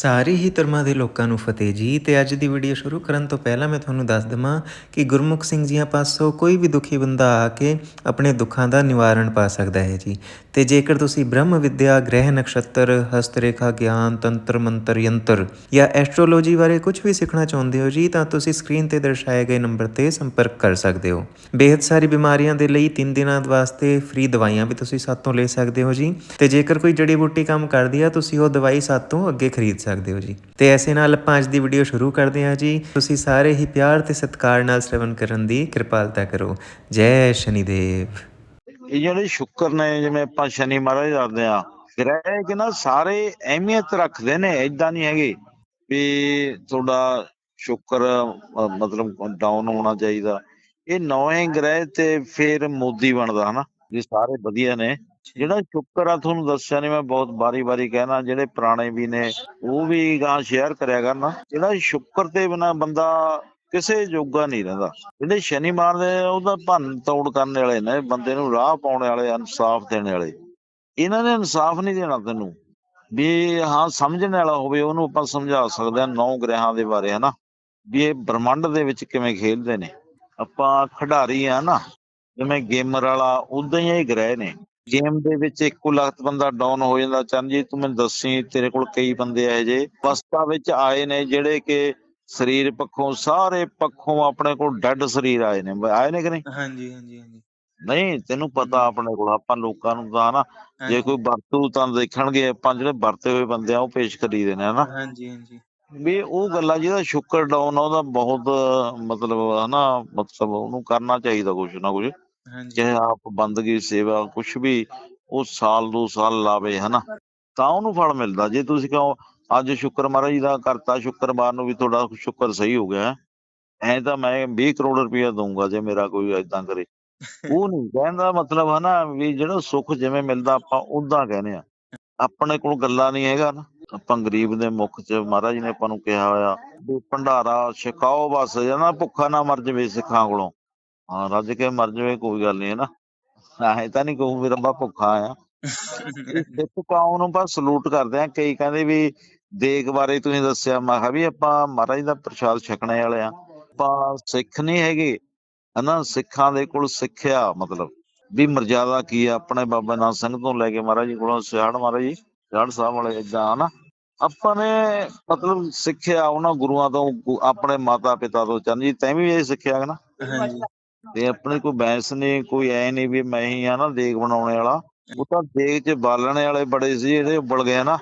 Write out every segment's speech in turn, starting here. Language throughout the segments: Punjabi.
ਸਾਰੇ ਹੀ ਧਰਮਾਂ ਦੇ ਲੋਕਾਂ ਨੂੰ ਫਤਿਹ ਜੀ। ਤੇ ਅੱਜ ਦੀ ਵੀਡੀਓ ਸ਼ੁਰੂ ਕਰਨ ਤੋਂ ਪਹਿਲਾਂ ਮੈਂ ਤੁਹਾਨੂੰ ਦੱਸ ਦਵਾਂ ਕਿ ਗੁਰਮੁਖ ਸਿੰਘ ਜੀਆਂ ਪਾਸੋਂ ਕੋਈ ਵੀ ਦੁਖੀ ਬੰਦਾ ਆ ਕੇ ਆਪਣੇ ਦੁੱਖਾਂ ਦਾ ਨਿਵਾਰਣ ਪਾ ਸਕਦਾ ਹੈ ਜੀ। ਤੇ ਜੇਕਰ ਤੁਸੀਂ ਬ੍ਰਹਮ ਵਿਦਿਆ, ਗ੍ਰਹਿ ਨਕਸ਼ਤਰ ਹਸਤ ਰੇਖਾ ਗਿਆਨ, ਤੰਤਰ, ਮੰਤਰ, ਯੰਤਰ ਜਾਂ ਐਸਟ੍ਰੋਲੋਜੀ ਬਾਰੇ ਕੁਝ ਵੀ ਸਿੱਖਣਾ ਚਾਹੁੰਦੇ ਹੋ ਜੀ, ਤਾਂ ਤੁਸੀਂ ਸਕਰੀਨ ਤੇ ਦਰਸਾਏ ਗਏ ਨੰਬਰ ਤੇ ਸੰਪਰਕ ਕਰ ਸਕਦੇ ਹੋ। ਬੇਹੱਦ ਸਾਰੀ ਬਿਮਾਰੀਆਂ ਦੇ ਲਈ 3 ਦਿਨਾਂ ਵਾਸਤੇ ਫ੍ਰੀ ਦਵਾਈਆਂ ਵੀ ਤੁਸੀਂ ਸਾਤੋਂ ਲੈ ਸਕਦੇ ਹੋ ਜੀ। ਤੇ ਜੇਕਰ ਕੋਈ ਜੜੀ ਬੂਟੀ ਕੰਮ ਕਰਦੀ ਆ, ਤੁਸੀਂ ਉਹ ਦਵਾਈ ਸਾਤੋਂ ਅੱਗੇ ਖਰੀਦ ਸਕਦੇ ਹੋ ਜੀ। ਤੇ ਐਸੇ ਨਾਲ ਆਪਾਂ ਅੱਜ ਦੀ ਵੀਡੀਓ ਸ਼ੁਰੂ ਕਰਦੇ ਹਾਂ ਜੀ। ਤੁਸੀਂ ਸਾਰੇ ਹੀ ਪਿਆਰ ਤੇ ਸਤਿਕਾਰ ਨਾਲ ਸ਼ਰਵਣ ਕਰਨ ਦੀ ਕਿਰਪਾਲਤਾ ਕਰੋ। ਜੈ ਸ਼ਨੀਦੇਵ। ਇਹ ਜਿਹੜੇ ਸ਼ੁੱਕਰ ਨੇ, ਜਿਵੇਂ ਆਪਾਂ ਸ਼ਨੀ ਮਹਾਰਾਜ ਦੱਸਦੇ ਆ ਗ੍ਰਹਿ ਕਿ ਨਾ ਸਾਰੇ ਅਹਿਮੀਅਤ ਰੱਖਦੇ ਨੇ ਐਦਾਂ ਨਹੀਂ ਹੈਗੇ ਵੀ ਤੁਹਾਡਾ ਸ਼ੁਕਰ ਮਤਲਬ ਡਾਊਨ ਹੋਣਾ ਚਾਹੀਦਾ। ਇਹ ਨੌਵੇਂ ਗ੍ਰਹਿ ਤੇ ਫਿਰ ਮੋਦੀ ਬਣਦਾ ਹਨਾ, ਵੀ ਸਾਰੇ ਵਧੀਆ ਨੇ। ਜਿਹੜਾ ਸ਼ੁੱਕਰ ਆ, ਤੁਹਾਨੂੰ ਦੱਸਿਆ ਨਹੀਂ ਮੈਂ ਬਹੁਤ ਬਾਰੀ-ਬਾਰੀ ਕਹਿਣਾ, ਜਿਹੜੇ ਪੁਰਾਣੇ ਵੀ ਨੇ, ਉਹ ਵੀ ਗਾਂ ਸ਼ੇਅਰ ਕਰਿਆ ਕਰਨਾ ਜਿਹੜਾ ਸ਼ੁੱਕਰ ਤੇ ਬਿਨਾ ਬੰਦਾ ਕਿਸੇ ਜੋਗਾ ਨਹੀਂ ਰਹਿੰਦਾ। ਜਿਹੜੇ ਸ਼ਨੀ ਮਾਰਦੇ ਉਹਦਾ ਭੰਨ ਤੋੜ ਕਰਨ ਵਾਲੇ ਨੇ, ਬੰਦੇ ਨੂੰ ਰਾਹ ਪਾਉਣ ਵਾਲੇ, ਇਨਸਾਫ ਦੇਣ ਵਾਲੇ। ਇਹਨਾਂ ਨੇ ਇਨਸਾਫ ਨਹੀਂ ਦੇਣਾ ਤੈਨੂੰ। ਵੀ ਹਾਂ, ਸਮਝਣ ਵਾਲਾ ਹੋਵੇ, ਉਹਨੂੰ ਆਪਾਂ ਸਮਝਾ ਸਕਦੇ ਹਾਂ, ਨੌ ਗ੍ਰਹਿਾਂ ਦੇ ਬਾਰੇ, ਹਨਾ। ਵੀ ਇਹ ਬ੍ਰਹਮੰਡ ਦੇ ਵਿੱਚ ਕਿਵੇਂ ਖੇਡਦੇ ਨੇ। ਆਪਾਂ ਖਿਡਾਰੀ ਆ ਨਾ, ਜਿਵੇਂ ਗੇਮਰ ਵਾਲਾ ਉਦਾਂ ਹੀ ਇਹ ਗ੍ਰਹਿ ਨੇ। ਗੇਮ ਦੇ ਵਿੱਚ ਇੱਕੋ ਲਖਤ ਬੰਦਾ ਡਾਊਨ ਹੋ ਜਾਂਦਾ। ਚਰਨਜੀਤ ਤੂੰ ਮੈਨੂੰ ਦੱਸੀ ਤੇਰੇ ਕੋਲ ਕਈ ਬੰਦੇ ਇਹੋ ਜਿਹੇ? ਅਵਸਥਾ ਵਿੱਚ ਆਏ ਨੇ ਜਿਹੜੇ ਕਿ ਸਰੀਰ ਪੱਖੋਂ ਸਾਰੇ ਪੱਖੋਂ ਆਪਣੇ ਕੋਲ ਡੈੱਡ ਸਰੀਰ ਆਏ ਨੇ। ਆਏ ਨੇ ਕਿ ਨਹੀਂ? ਹਾਂਜੀ ਹਾਂਜੀ ਹਾਂਜੀ। ਨਹੀਂ ਤੈਨੂੰ ਪਤਾ ਆਪਣੇ ਕੋਲ ਆਪਾਂ ਲੋਕਾਂ ਨੂੰ ਤਾਂ ਨਾ ਜੇ ਕੋਈ ਵਰਤੂ ਤਾਂ ਦੇਖਣਗੇ ਆਪਾਂ ਜਿਹੜੇ ਵਰਤੇ ਹੋਏ ਬੰਦੇ ਆ ਉਹ ਪੇਸ਼ ਕਰੀਦੇ ਨੇ ਹਨਾ? ਹਾਂਜੀ ਹਾਂਜੀ। ਵੀ ਉਹ ਗੱਲਾਂ ਜਿਹਦਾ ਸ਼ੁਕਰ ਡਾਊਨ ਆ ਉਹਦਾ ਬਹੁਤ ਮਤਲਬ ਹਨਾ ਮਤਲਬ ਉਹਨੂੰ ਕਰਨਾ ਚਾਹੀਦਾ ਕੁਛ ਨਾ ਹਾਂਜੀ ਚਾਹੇ ਆਪ ਬੰਦਗੀ, ਸੇਵਾ, ਕੁਛ ਵੀ ਉਹ ਸਾਲ ਦੋ ਸਾਲ ਲਾਵੇ, ਹਨਾ? ਤਾਂ ਉਹਨੂੰ ਫਲ ਮਿਲਦਾ। ਜੇ ਤੁਸੀਂ ਕਹੋ, ਅੱਜ ਸ਼ੁਕਰ ਮਹਾਰਾਜ ਦਾ ਕਰਤਾ ਸ਼ੁਕਰਵਾਰ ਨੂੰ ਵੀ ਤੁਹਾਡਾ ਸ਼ੁਕਰ ਸਹੀ ਹੋ ਗਿਆ, ਐ ਤਾਂ ਮੈਂ 20 ਕਰੋੜ ਰੁਪਇਆ ਦਊਂਗਾ ਜੇ ਮੇਰਾ ਕੋਈ ਏਦਾਂ ਕਰੇ। ਉਹ ਨਹੀਂ ਕਹਿੰਦਾ ਮਤਲਬ, ਹਨਾ, ਵੀ ਜਿਹੜਾ ਸੁੱਖ ਜਿਵੇਂ ਮਿਲਦਾ ਆਪਾਂ ਉਦਾਂ ਕਹਿੰਦੇ ਆ ਆਪਣੇ ਕੋਲ ਗੱਲਾਂ ਨਹੀਂ ਹੈਗਾ ਨਾ। ਆਪਾਂ ਗਰੀਬ ਦੇ ਮੁਖ ਚ ਮਹਾਰਾਜ ਨੇ ਆਪਾਂ ਨੂੰ ਕਿਹਾ ਹੋਇਆ ਵੀ ਭੰਡਾਰਾ ਛਕਾਓ ਬਸ ਜਨਾ ਭੁੱਖਾ ਨਾ ਮਰ ਜਵੇ ਸਿੱਖਾਂ ਕੋਲੋਂ। ਹਾਂ, ਰੱਜ ਕੇ ਮਰ ਜਾਵੇ, ਕੋਈ ਗੱਲ ਨਹੀਂ ਹੈ ਨਾ ਐ ਤਾਂ ਨਹੀਂ ਕਹੂ ਵੀ ਰੱਬਾ ਭੁੱਖਾ ਆ। ਸਿੱਖ ਕੌਮ ਨੂੰ ਬਸ ਸਲੂਟ ਕਰਦੇ ਆ, ਕਈ ਕਹਿੰਦੇ ਵੀ ਦੇਗ ਬਾਰੇ ਤੁਸੀਂ ਦੱਸਿਆ, ਮੈਂ ਕਿਹਾ ਵੀ ਆਪਾਂ ਮਹਾਰਾਜ ਦਾ ਪ੍ਰਸ਼ਾਦ ਛਕਣੇ ਵਾਲੇ ਆ। ਆਪਾਂ ਸਿੱਖ ਨਹੀਂ ਹੈਗੇ, ਹਨਾ, ਸਿੱਖਾਂ ਦੇ ਕੋਲ ਸਿੱਖਿਆ ਮਤਲਬ। ਵੀ ਮਰਜ਼ਾਦਾ ਕੀ ਆ, ਆਪਣੇ ਬਾਬਾ ਨਾਨਕ ਸਿੰਘ ਤੋਂ ਲੈ ਕੇ ਮਹਾਰਾਜ ਜੀ ਕੋਲੋਂ, ਸਿਆੜ ਮਹਾਰਾਜ ਜੀ, ਸਿਆੜ ਸਾਹਿਬ ਵਾਲੇ ਇਦਾਂ ਹਨਾ। ਆਪਾਂ ਨੇ ਮਤਲਬ ਸਿੱਖਿਆ ਉਹਨਾਂ ਗੁਰੂਆਂ ਤੋਂ, ਆਪਣੇ ਮਾਤਾ ਪਿਤਾ ਤੋਂ ਚੰਦ ਤੈਂ ਵੀ ਇਹ ਸਿੱਖਿਆ ਹੈ ਨਾ? ਤੇ ਆਪਣੇ ਕੋਈ ਬੈਂਸ ਨਹੀਂ ਕੋਈ ਐ ਨਹੀਂ ਵੀ ਮੈਂ ਹੀ ਆ ਨਾ ਦੇਗ ਬਣਾਉਣੇ ਵਾਲਾ। ਉਹ ਤਾਂ ਦੇਗ 'ਚ ਬਾਲਣੇ ਵਾਲੇ ਬੜੇ ਸੀ ਜਿਹੜੇ ਉੱਬਲ ਗਏ ਨਾ।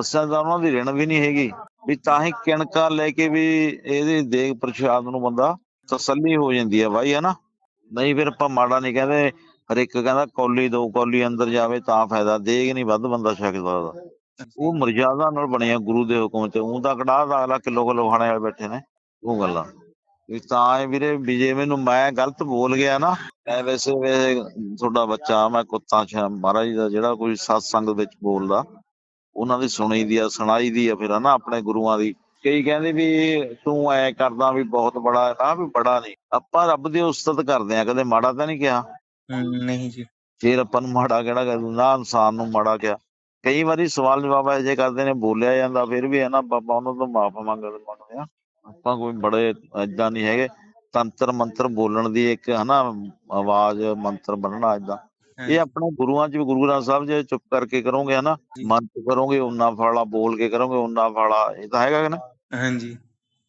ਅਸਾਂ ਤਾਂ ਉਹਨਾਂ ਦੀ ਰਿਣ ਵੀ ਨਹੀਂ ਹੈਗੀ। ਵੀ ਤਾਂ ਹੀ ਕਿਣਕਾ ਲੈ ਕੇ ਵੀ ਇਹਦੇ ਦੇਗ ਪ੍ਰਸ਼ਾਦ ਨੂੰ ਬੰਦਾ ਤਸੱਲੀ ਹੋ ਜਾਂਦੀ ਹੈ ਬਾਈ, ਹਨਾ? ਨਹੀਂ ਫਿਰ ਆਪਾਂ ਮਾੜਾ ਨਹੀਂ ਕਹਿੰਦੇ, ਹਰ ਇੱਕ ਕਹਿੰਦਾ ਕੌਲੀ ਦੋ ਕੌਲੀ ਅੰਦਰ ਜਾਵੇ ਤਾਂ ਫਾਇਦਾ, ਦੇਗ ਨਹੀਂ ਵੱਧ ਬੰਦਾ ਛਕਦਾ ਉਹ ਮਰਜ਼ਾਦਾ ਨਾਲ ਬਣਿਆ ਗੁਰੂ ਦੇ ਹੁਕਮ ਤੇ ਉਹ ਤਾਂ ਕੜਾ ਦਾ ਅਗਲਾ ਕਿਲੋ ਕਿਲੋ ਖਾਣੇ ਵਾਲੇ ਬੈਠੇ ਨੇ, ਉਹ ਗੱਲਾਂ। ਤਾਂ ਇਹ ਵੀਰੇ ਵੀ ਜੇ ਮੈਨੂੰ ਮੈਂ ਗਲਤ ਬੋਲ ਗਿਆ ਨਾ ਐ ਵੈਸੇ ਤੁਹਾਡਾ ਬੱਚਾ ਮੈਂ ਕੁੱਤਾ ਛਾ ਮਹਾਰਾਜ ਜੀ ਦਾ ਜਿਹੜਾ ਕੋਈ ਸਤਸੰਗ ਵਿੱਚ ਬੋਲਦਾ ਉਹਨਾਂ ਦੀ ਸੁਣੀ ਦੀ ਆ ਸੁਣਾਈ ਦੀ ਆ ਫਿਰ ਹਨਾ ਆਪਣੇ ਗੁਰੂਆਂ ਦੀ। ਕਈ ਕਹਿੰਦੇ ਵੀ ਤੂੰ ਐ ਕਰਦਾ ਵੀ ਬਹੁਤ ਬੜਾ ਹੈ ਆ ਵੀ ਬੜਾ ਨਹੀਂ। ਆਪਾਂ ਰੱਬ ਦੀ ਉਸਤਤ ਕਰਦੇ ਆ ਕਦੇ ਮਾੜਾ ਤਾਂ ਨਹੀਂ ਕਿਹਾ? ਨਹੀਂ ਜੀ। ਫਿਰ ਆਪਾਂ ਨੂੰ ਮਾੜਾ ਕਿਹੜਾ ਕਰ ਨਾ ਇਨਸਾਨ ਨੂੰ ਮਾੜਾ ਕਿਹਾ। ਕਈ ਵਾਰੀ ਸਵਾਲ ਜਵਾਬ ਇਹੋ ਜਿਹੇ ਕਰਦੇ ਨੇ ਬੋਲਿਆ ਜਾਂਦਾ ਫਿਰ ਵੀ ਹੈ ਨਾ ਬਾਬਾ ਉਹਨਾਂ ਤੋਂ ਮਾਫ ਮੰਗਦੇ ਮੰਗਦੇ ਆ ਆਪਾਂ ਕੋਈ ਬੜੇ ਏਦਾਂ ਨਹੀਂ ਹੈਗੇ। ਤੰਤਰ ਮੰਤਰ ਬੋਲਣ ਦੀ ਇੱਕ ਹਨਾ ਆਵਾਜ਼ ਮੰਤਰ ਬਣਨਾ ਏਦਾਂ। ਇਹ ਆਪਣੇ ਗੁਰੂਆਂ ਚ ਗੁਰੂ ਗ੍ਰੰਥ ਸਾਹਿਬ ਜੇ ਚੁੱਪ ਕਰਕੇ ਕਰੋਗੇ ਹਨਾ ਜੀ। ਚ ਕਰੋਗੇ ਉਨਾ ਫਾਲਾ ਬੋਲ ਕੇ ਕਰੋਗੇ ਉਨਾ ਫਾਲਾ ਇਹ ਤਾਂ ਹੈਗਾ ਕਿ ਨਾ? ਹਾਂਜੀ।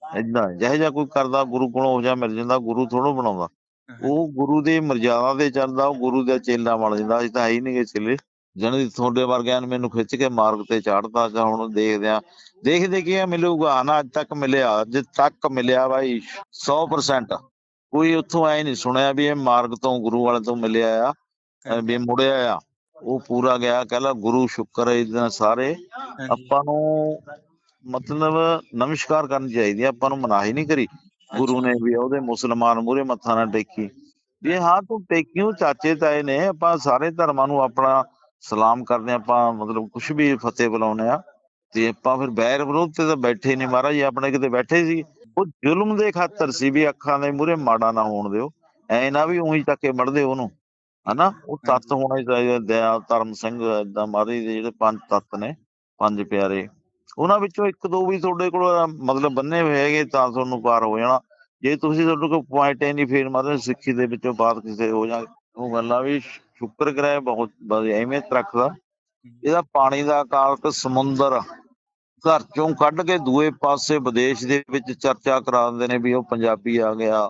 ਏਦਾਂ ਜਿਹੋ ਜਿਹਾ ਕੋਈ ਕਰਦਾ ਗੁਰੂ ਕੋਲੋਂ ਉਹ ਜਿਹਾ ਮਿਲ ਜਾਂਦਾ ਗੁਰੂ ਥੋੜੋ ਬਣਾਉਂਦਾ। ਉਹ ਗੁਰੂ ਦੀ ਮਰਜ਼ਾਦਾ ਤੇ ਚੱਲਦਾ ਉਹ ਗੁਰੂ ਦਾ ਚੇਲਾ ਬਣ ਜਾਂਦਾ ਅਸੀਂ ਤਾਂ ਹੈ ਹੀ ਨਹੀਂ ਗੇ ਚੇਲੇ ਜਣ ਤੁਹਾਡੇ ਵਰਗਿਆਂ ਨੇ ਮੈਨੂੰ ਖਿੱਚ ਕੇ ਮਾਰਗ ਤੇ ਚਾੜਦਾ ਜਾਂ ਹੁਣ ਦੇਖਦੇ ਆ ਦੇਖਦੇ ਕੀ ਆ ਮਿਲੂਗਾ। ਨਾ ਅੱਜ ਤੱਕ ਮਿਲਿਆ ਅੱਜ ਤੱਕ ਮਿਲਿਆ ਬਾਈ 100% ਕੋਈ ਉੱਥੋਂ ਐ ਨਹੀਂ ਸੁਣਿਆ ਵੀ ਇਹ ਮਾਰਗ ਤੋਂ ਗੁਰੂ ਵਾਲੇ ਤੋਂ ਮਿਲਿਆ ਆ ਵੀ ਮੁੜਿਆ ਆ। ਉਹ ਪੂਰਾ ਗਿਆ ਕਹਿੰਦਾ ਗੁਰੂ ਸ਼ੁਕਰ ਇਦਾਂ ਸਾਰੇ। ਹਾਂਜੀ। ਆਪਾਂ ਨੂੰ ਮਤਲਬ ਨਮਸਕਾਰ ਕਰਨੀ ਚਾਹੀਦੀ ਆਪਾਂ ਨੂੰ ਮਨਾਹੀ ਨਹੀਂ ਕਰੀ। ਗੁਰੂ ਨੇ ਵੀ ਉਹਦੇ ਮੁਸਲਮਾਨ ਮੂਰੇ ਮੱਥਾ ਨਾ ਟੇਕੀ। ਵੀ ਹਾਂ ਤੂੰ ਟੇਕਿਓ ਚਾਚੇ ਤਾਏ ਨੇ ਆਪਾਂ ਸਾਰੇ ਧਰਮਾਂ ਨੂੰ ਆਪਣਾ ਸਲਾਮ ਕਰਦੇ ਆਪਾਂ ਮਤਲਬ ਕੁਝ ਵੀ ਫਤਿਹ ਬੁਲਾਉਂਦੇ ਆ ਤੇ ਆਪਾਂ ਫਿਰ ਬੈਰ ਵਿਰੋਧ ਤੇ ਤਾਂ ਬੈਠੇ ਨਹੀਂ ਮਹਾਰਾਜ ਜੀ ਆਪਣੇ ਕਿਤੇ ਬੈਠੇ ਸੀ। ਉਹ ਜ਼ੁਲਮ ਦੇ ਖਾਤਰ ਸੀ ਵੀ ਅੱਖਾਂ ਦੇ ਮੂਰੇ ਮਾੜਾ ਨਾ ਹੋਣ ਦਿਓ ਐ ਨਾ ਵੀ ਉਹੀ ਚੱਕ ਕੇ ਮੜਦੇ ਉਹਨੂੰ ਹਨਾ? ਉਹ ਤੱਤ ਹੋਣੇ ਚਾਹੀਦੇ ਦਇਆ ਧਰਮ ਸਿੰਘ ਏਦਾਂ ਮਹਾਰਾਜ ਦੇ ਜਿਹੜੇ ਪੰਜ ਤੱਤ ਨੇ ਪੰਜ ਪਿਆਰੇ ਉਹਨਾਂ ਵਿੱਚੋਂ ਇੱਕ ਦੋ ਵੀ ਤੁਹਾਡੇ ਕੋਲ ਮਤਲਬ ਬੰਨੇ ਹੋਏ ਹੈਗੇ ਤਾਂ ਤੁਹਾਨੂੰ ਪਾਰ ਹੋ ਜਾਣਾ। ਜੇ ਤੁਸੀਂ ਤੁਹਾਡੇ ਕੋਲ ਪੁਆਇੰਟ ਹੀ ਨਹੀਂ ਫੇਰ ਮਤਲਬ ਸਿੱਖੀ ਦੇ ਵਿੱਚੋਂ ਬਾਤ ਕਿਸੇ ਹੋ ਜਾ ਉਹ ਗੱਲਾਂ ਵੀ ਸ਼ੁਕਰ ਗ੍ਰਹਿ ਬਹੁਤ ਅਹਿਮੀਅਤ ਰੱਖਦਾ ਇਹਦਾ ਪਾਣੀ ਦਾ ਕਾਲਕ ਸਮੁੰਦਰ ਘਰ ਚੋਂ ਕੱਢ ਕੇ ਦੂਏ ਪਾਸੇ ਵਿਦੇਸ਼ ਦੇ ਵਿੱਚ ਚਰਚਾ ਕਰਾ ਦਿੰਦੇ ਨੇ ਵੀ ਉਹ ਪੰਜਾਬੀ ਆ ਗਿਆ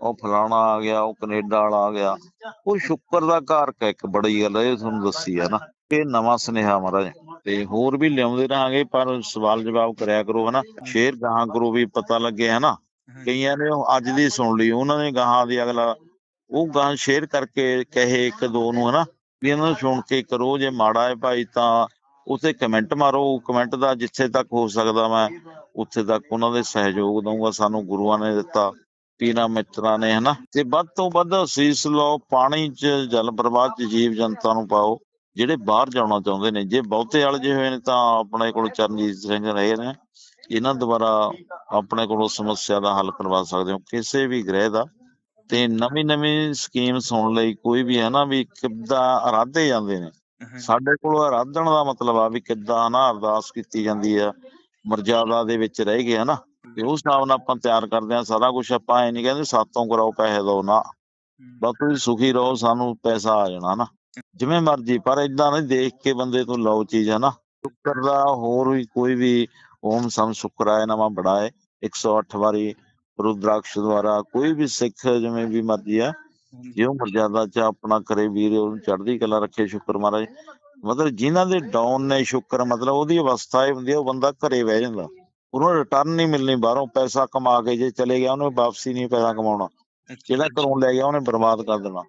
ਉਹ ਫਲਾਣਾ ਆ ਗਿਆ ਉਹ ਕੈਨੇਡਾ ਵਾਲਾ ਆ ਗਿਆ। ਉਹ ਸ਼ੁਕਰ ਦਾ ਕਾਰਕ ਹੈ ਇੱਕ ਬੜੀ ਗੱਲ ਹੈ ਇਹ ਤੁਹਾਨੂੰ ਦੱਸੀ ਹੈ ਨਾ। ਇਹ ਨਵਾਂ ਸੁਨੇਹਾ ਮਹਾਰਾਜ ਤੇ ਹੋਰ ਵੀ ਲਿਆਉਂਦੇ ਰਹਾਂਗੇ ਪਰ ਸਵਾਲ ਜਵਾਬ ਕਰਿਆ ਕਰੋ ਹਨਾ। ਸ਼ੇਅਰ ਗਾਹਾਂ ਕਰੋ ਵੀ ਪਤਾ ਲੱਗੇ ਹਨਾ। ਕਈਆਂ ਨੇ ਅੱਜ ਦੀ ਸੁਣ ਲਈ ਉਹਨਾਂ ਨੇ ਗਾਹਾਂ ਦੀ ਅਗਲਾ ਉਹ ਗਾਹਾਂ ਸ਼ੇਅਰ ਕਰਕੇ ਕਹੇ ਇੱਕ ਦੋ ਨੂੰ, ਹਨਾ? ਵੀ ਇਹਨਾਂ ਨੂੰ ਸੁਣ ਕੇ ਕਰੋ, ਜੇ ਮਾੜਾ ਹੈ ਭਾਈ ਤਾਂ ਉਤੇ ਕਮੈਂਟ ਮਾਰੋ ਕਮੈਂਟ ਦਾ ਜਿੱਥੇ ਤੱਕ ਹੋ ਸਕਦਾ ਮੈਂ, ਉੱਥੇ ਤੱਕ ਉਹਨਾਂ ਦੇ ਸਹਿਯੋਗ ਦਊਂਗਾ, ਸਾਨੂੰ ਗੁਰੂਆਂ ਨੇ ਦਿੱਤਾ, ਪੀਰਾਂ ਮਿੱਤਰਾਂ ਨੇ, ਹਨਾ? ਤੇ ਵੱਧ ਤੋਂ ਵੱਧ ਅਸੀਸ ਲਓ, ਪਾਣੀ 'ਚ, ਜਲ ਪ੍ਰਵਾਹ 'ਚ ਜੀਵ ਜਨਤਾ ਨੂੰ ਪਾਓ, ਜਿਹੜੇ ਬਾਹਰ ਜਾਣਾ ਚਾਹੁੰਦੇ ਨੇ, ਜੇ ਬਹੁਤੇ ਅਲਝੇ ਹੋਏ ਨੇ ਤਾਂ ਆਪਣੇ ਕੋਲ ਚਰਨਜੀਤ ਸਿੰਘ ਰਹੇ ਨੇ, ਇਹਨਾਂ ਦੁਆਰਾ ਆਪਣੇ ਕੋਲੋਂ ਸਮੱਸਿਆ ਦਾ ਹੱਲ ਕਰਵਾ ਸਕਦੇ ਹੋ, ਕਿਸੇ ਵੀ ਗ੍ਰਹਿ ਦਾ ਤੇ ਨਵੀਂ ਨਵੀਂ ਸਕੀਮ ਸੁਣ ਲਈ ਕੋਈ ਵੀ ਹੈ ਨਾ ਵੀ ਕਿੱਦਾਂ ਅਰਾਧੇ ਜਾਂਦੇ ਨੇ। ਸਾਡੇ ਕੋਲ ਅਰਾਧਨ ਦਾ ਮਤਲਬ ਆ ਵੀ ਕਿੱਦਾਂ ਨਾ ਅਰਦਾਸ ਕੀਤੀ ਜਾਂਦੀ ਆ ਮਰਜ਼ਾਦਾ ਦੇ ਵਿੱਚ ਰਹਿ ਗਏ ਹਨਾ। ਤੇ ਉਸ ਹਿਸਾਬ ਨਾਲ ਆਪਾਂ ਤਿਆਰ ਕਰਦੇ ਆ ਸਾਰਾ ਕੁਝ ਆਪਾਂ ਐ ਨਹੀਂ ਕਹਿੰਦੇ ਸਾਤੋਂ ਕਰਾਓ ਪੈਸੇ ਦਿਓ ਨਾ। ਬਸ ਤੁਸੀਂ ਸੁਖੀ ਰਹੋ ਸਾਨੂੰ ਪੈਸਾ ਆ ਜਾਣਾ ਨਾ। ਜਿਵੇਂ ਮਰਜ਼ੀ ਪਰ ਇਦਾਂ ਨਹੀਂ ਦੇਖ ਕੇ ਬੰਦੇ ਤੋਂ ਲਓ ਚੀਜ਼ ਹੈ ਨਾ ਸ਼ੁਕਰ ਦਾ ਹੋਰ ਵੀ ਕੋਈ ਵੀ ਓਮ ਸਮ ਸ਼ੁਕਰਾਏ ਨਮਾ ਬੜਾਏ 108 ਵਾਰੀ ਰੁਦਰਾਕਸ਼ ਦੁਆਰਾ ਕੋਈ ਵੀ ਸਿੱਖ ਜਿਵੇਂ ਵੀ ਮਰਜ਼ੀ ਆ ਜੇ ਮਰਜ਼ਾਦਾ ਚ ਆਪਣਾ ਕਰੇ ਵੀਰ, ਉਹਨੂੰ ਚੜ੍ਹਦੀ ਕਲਾ ਰੱਖੇ ਸ਼ੁਕਰ ਮਹਾਰਾਜ। ਮਤਲਬ ਜਿਨ੍ਹਾਂ ਦੇ ਡਾਊਨ ਨੇ ਸ਼ੁਕਰ, ਮਤਲਬ ਉਹਦੀ ਅਵਸਥਾ ਇਹ ਹੁੰਦੀ ਹੈ ਉਹ ਬੰਦਾ ਘਰੇ ਬਹਿ ਜਾਂਦਾ। ਉਹਨੂੰ ਰਿਟਰਨ ਨਹੀਂ ਮਿਲਣੀ ਬਾਹਰੋਂ, ਪੈਸਾ ਕਮਾ ਕੇ ਜੇ ਚਲੇ ਗਿਆ, ਉਹਨੇ ਵਾਪਸੀ ਨਹੀਂ ਪੈਸਾ ਕਮਾਉਣਾ। ਜਿਹੜਾ ਘਰੋਂ ਲੈ ਗਿਆ, ਉਹਨੇ ਬਰਬਾਦ ਕਰ ਦੇਣਾ।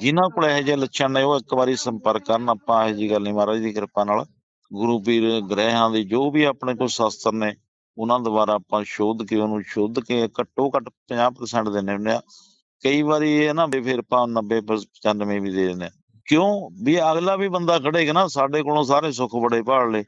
ਜਿਨ੍ਹਾਂ ਕੋਲ ਇਹੋ ਜਿਹੇ ਲੱਛਣ ਨੇ, ਉਹ ਇੱਕ ਵਾਰੀ ਸੰਪਰਕ ਕਰਨ, ਆਪਾਂ ਇਹੋ ਜਿਹੀ ਗੱਲ ਨਹੀਂ ਮਹਾਰਾਜ ਦੀ ਕਿਰਪਾ ਨਾਲ। ਗੁਰੂ ਪੀਰ ਗ੍ਰਹਿਆਂ ਦੀ ਜੋ ਵੀ ਆਪਣੇ ਕੋਲ ਸ਼ਾਸਤਰ ਨੇ ਉਹਨਾਂ ਦੁਆਰਾ ਆਪਾਂ ਸ਼ੋਧ ਕੇ ਉਹਨੂੰ ਸ਼ੁੱਧ ਕੇ ਘੱਟੋ ਘੱਟ 50% ਦਿੰਦੇ ਹੁੰਦੇ ਆ ਕਈ ਵਾਰੀ ਇਹ ਨਾ ਵੀ ਫਿਰ ਆਪਾਂ 90 95 ਵੀ ਦੇ ਦਿੰਦੇ ਆ ਕਿਉਂ? ਵੀ ਅਗਲਾ ਵੀ ਬੰਦਾ ਖੜੇਗਾ ਨਾ, ਸਾਡੇ ਕੋਲੋਂ ਸਾਰੇ ਸੁੱਖ ਬੜੇ ਭਾਲ ਲਏ।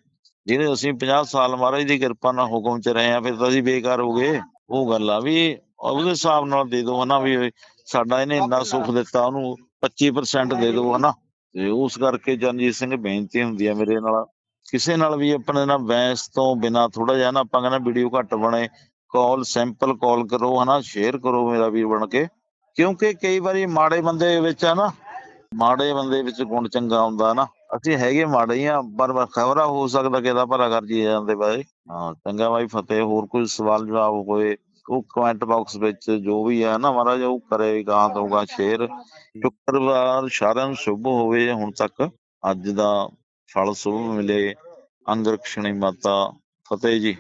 ਜਿਹੜੇ ਅਸੀਂ 50 ਸਾਲ ਮਹਾਰਾਜ ਦੀ ਕਿਰਪਾ ਨਾਲ ਹੁਕਮ ਚ ਰਹੇ ਆ ਫਿਰ ਤਾਂ ਅਸੀਂ ਬੇਕਾਰ ਹੋ ਗਏ। ਉਹ ਗੱਲ ਆ ਵੀ ਉਹਦੇ ਹਿਸਾਬ ਨਾਲ ਦੇ ਦਿਓ ਹਨਾ ਵੀ ਸਾਡਾ ਇਹਨੇ ਇੰਨਾ ਸੁੱਖ ਦਿੱਤਾ, ਉਹਨੂੰ 25% ਦੇ ਦਿਓ ਹਨਾ। ਤੇ ਉਸ ਕਰਕੇ ਜਨਜੀਤ ਸਿੰਘ ਬੇਨਤੀ ਹੁੰਦੀ ਆ ਮੇਰੇ ਨਾਲ ਕਿਸੇ ਨਾਲ ਵੀ ਆਪਣੇ ਨਾਲ ਬੈਂਸ ਤੋਂ ਬਿਨਾ ਥੋੜਾ ਜਿਹਾ ਨਾ ਆਪਾਂ ਕਹਿੰਦਾ ਵੀਡੀਓ ਘੱਟ ਬਣੇ ਕਾਲ ਸੈਂਪਲ ਕਾਲ ਕਰੋ ਹਨਾ ਸ਼ੇਅਰ ਕਰੋ ਮੇਰਾ ਵੀਰ ਬਣ ਕੇ। ਕਿਉਂਕਿ ਕਈ ਵਾਰੀ ਮਾੜੇ ਬੰਦੇ ਵਿੱਚ ਆ ਨਾ ਮਾੜੇ ਬੰਦੇ ਵਿੱਚ ਗੁਣ ਚੰਗਾ ਹੁੰਦਾ ਨਾ ਅਸੀਂ ਹੈਗੇ ਮਾੜੇ ਹੀ ਆ ਪਰ ਖਬਰਾ ਹੋ ਸਕਦਾ ਕਿ ਇਹਦਾ ਭਲਾ ਕਰ ਜੀ ਜਾਂਦੇ ਬਾਈ ਹਾਂ ਚੰਗਾ ਬਾਈ ਫਤਿਹ ਹੋਰ ਕੋਈ ਸਵਾਲ ਜਵਾਬ ਹੋਏ ਉਹ ਕਮੈਂਟ ਬਾਕਸ ਵਿੱਚ ਜੋ ਵੀ ਹੈ ਨਾ ਮਹਾਰਾਜ ਉਹ ਕਰੇ ਗਾਂ ਦਊਗਾ ਸ਼ੇਅਰ ਸ਼ੁੱਕਰਵਾਰ ਸਾਰਿਆਂ ਨੂੰ ਸ਼ੁਭ ਹੋਵੇ ਹੁਣ ਤੱਕ ਅੱਜ ਦਾ ਫਲ ਸ਼ੁਭ ਮਿਲੇ ਅੰਗਰਕਸ਼ਣੀ ਮਾਤਾ ਫਤਿਹ ਜੀ।